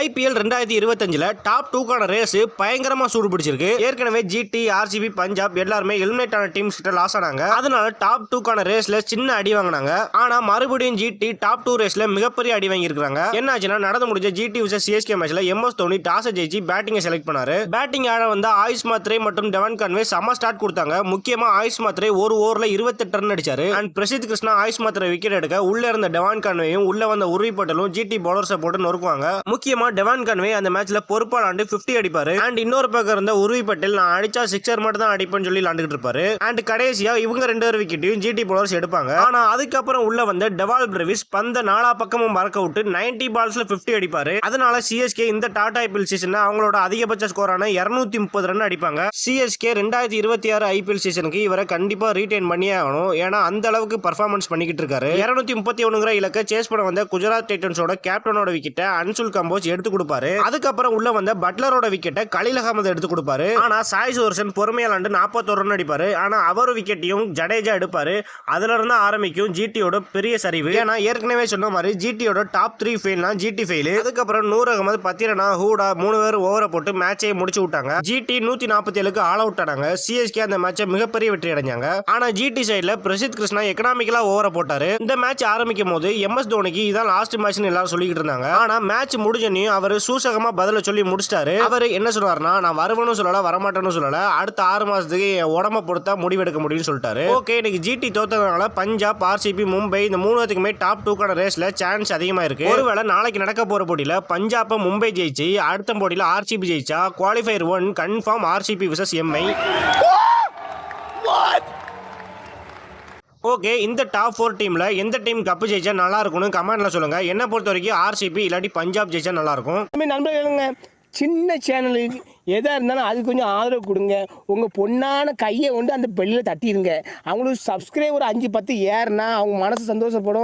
IPL ரெண்டாயிரத்தி இருபத்தஞ்சுல top டூக்கான race பயங்கரமா சூடு பிடிச்சிருக்கு. ஏற்கனவே ஜிடி ஆர்சிபி பஞ்சாப் எல்லாருமே எலிமினேட் ஆன டீம்ஸ் கிட்ட லாஸ் ஆனாங்க. அதனால டாப் டூக்கான ரேஸ்ல சின்ன அடி வாங்கினாங்க. ஆனா மறுபடியும் ஜிடி டாப் டூ ரேஸ்ல மிகப்பெரிய அடி வாங்கி இருக்காங்க என்னாச்சுன்னா நடந்து முடிஞ்ச ஜிடி விசஸ் சிஎஸ்கே மேட்ச்ல எம்எஸ் தோனி டாஸ் ஜெயிச்சு பேட்டிங்கை செலக்ட் பண்ணாரு. பேட்டிங் ஆட வந்த ஆயுஷ் மாத்ரே மற்றும் டெவன் கான்வே செம ஸ்டார்ட் கொடுத்தாங்க. முக்கியமா ஆயுஷ் மாத்ரே ஒரு ஓவர்ல இருபத்தெட்டு ரன் அடிச்சாரு. அண்ட் பிரசித் கிருஷ்ணா ஆயுஷ் மாத்ரே விக்கெட் எடுக்க உள்ள இருந்த டெவான் கான்வேயும் உள்ள வந்த உருவி பட்டலும் ஜிடி பவுலர்ஸை போட்டு நொறுக்குவாங்க. முக்கியமா டெவான் கன்வே அந்த மேட்ச்ல பொறுப்பா ஆண்டு 50 அடிப்பாரு. அண்ட் இன்னொரு பக்கம் இருந்த உருவி பட்டேல் நான் அடிச்சா சிக்ஸர் மட்டும் தான் அடிப்பேன்னு சொல்லி விளாண்டுட்டு இருப்பாரு. அண்ட் கடைசியா இவங்க ரெண்டு பேர் விக்கெட்டையும் ஜிடி பவுலர்ஸ் எடுப்பாங்க. ஆனா அதுக்கப்புறம் உள்ள வந்த டெவால் பிரவிஸ் பந்த நாலா பக்கமும் மறக்க விட்டு 90 பால்ஸ்ல 50 அடிப்பாரு. அதனால சிஎஸ்கே இந்த டாடா ஐபிஎல் சீசன்ல அவங்களோட அதிகபட்ச ஸ்கோரான 230 முப்பது ரன் அடிப்பாங்க. சிஎஸ்கே ரெண்டாயிரத்தி இருபத்தி ஆறு ஐபிஎல் சீசனுக்கு இவரை கண்டிப்பா ரீடைன் பண்ணியே ஆகணும். ஏன்னா அந்த அளவுக்கு பர்ஃபார்மன்ஸ் பண்ணிக்கிட்டு இருக்காரு. இருநூத்தி முப்பத்தி ஒண்ணுங்கிற இலக்க சேஸ் பண்ண வந்த குஜராத் டைட்டன்ஸோட கேப்டனோட விக்கெட்டை அன்சுல் கம்போஸ் எடுத்து கொடுப்பாரு. அதுக்கப்புறம் உள்ள வந்த பட்லரோட விக்கெட்டை கலில் அகமது எடுத்து கொடுப்பாரு. ஆனா சாய் சுதர்சன் பொறுமையா விளாண்டு நாற்பத்தொரு ரன் அடிப்பாரு. ஆனா அவர் விக்கெட்டையும் ஜடேஜா எடுப்பாரு. அதுல இருந்து ஆரம்பிக்கும் ஜிடியோட பெரிய சரிவு. ஏன்னா ஏற்கனவே சொன்ன மாதிரி ஜிடியோட டாப் த்ரீ ஃபெயில்னா ஜிடி ஃபெயில் அதுக்கப்புறம் நூறு அகமது பத்திரனா ஹூடா மூணு பேர் ஓவரை போட்டு மேட்சை முடிச்சு விட்டாங்க. ஜிடி நூத்தி நாற்பத்தி ஏழுக்கு ஆல் அவுட் ஆனாங்க சிஎஸ்கே அந்த மேட்சை மிகப்பெரிய வெற்றி அடைஞ்சாங்க. ஆனா ஜிடி சைடுல பிரசித் கிருஷ்ணா எக்கனாமிக்கலா ஓவரை போட்டாரு. இந்த மேட்ச் ஆரம்பிக்கும் போது எம்எஸ் தோனிக்கு இதான் லாஸ்ட் மேட்ச்னு எல்லாரும் சொல்லிக்கிட்டு இருந்தாங்க. ஆனா மேட்ச் முடிஞ்சனையும் அவர் சூசகமாக பதில சொல்லி முடிச்சிட்டாரு. அவர் என்ன சொல்றாருன்னா நான் வருவேன்னு சொல்லல வரமாட்டேன்னு சொல்லல. அடுத்த ஆறு மாசத்துக்கு என் உடம்ப பொறுத்தா முடிவெடுக்க முடியும்னு சொல்லிட்டாரு. ஓகே இன்னைக்கு ஜிடி தோத்ததுனால பஞ்சாப் ஆர்சிபி மும்பை இந்த மூணுத்துக்குமே டாப் டூக்கான ரேஸ்ல சான்ஸ் அதிகமா இருக்கு. ஒருவேளை நாளைக்கு நடக்க போற போட்டியில பஞ்சாப்பை மும்பை ஜெயிச்சு அடுத்த போட்டியில ஆர்சிபி ஜெயிச்சா qualifier one confirm RCB versus MI okay இந்த டாப் ஃபோர் டீமில் எந்த டீம் கப்பு ஜெயிச்சா நல்லா இருக்கும்னு கமெண்ட்ல சொல்லுங்க. என்ன பொறுத்த வரைக்கும் ஆர்சிபி இல்லாட்டி பஞ்சாப் ஜெயிச்சா நல்லா இருக்கும். நண்பர்களுங்க சின்ன சேனலுக்கு எதாக இருந்தாலும் அது கொஞ்சம் ஆதரவு கொடுங்க. உங்கள் பொண்ணான கையை கொண்டு அந்த பெல்லில் தட்டிடுங்க. அவங்களுக்கு சப்ஸ்கிரைபர் அஞ்சு பத்து ஏறுனா அவங்க மனசு சந்தோஷப்படும்.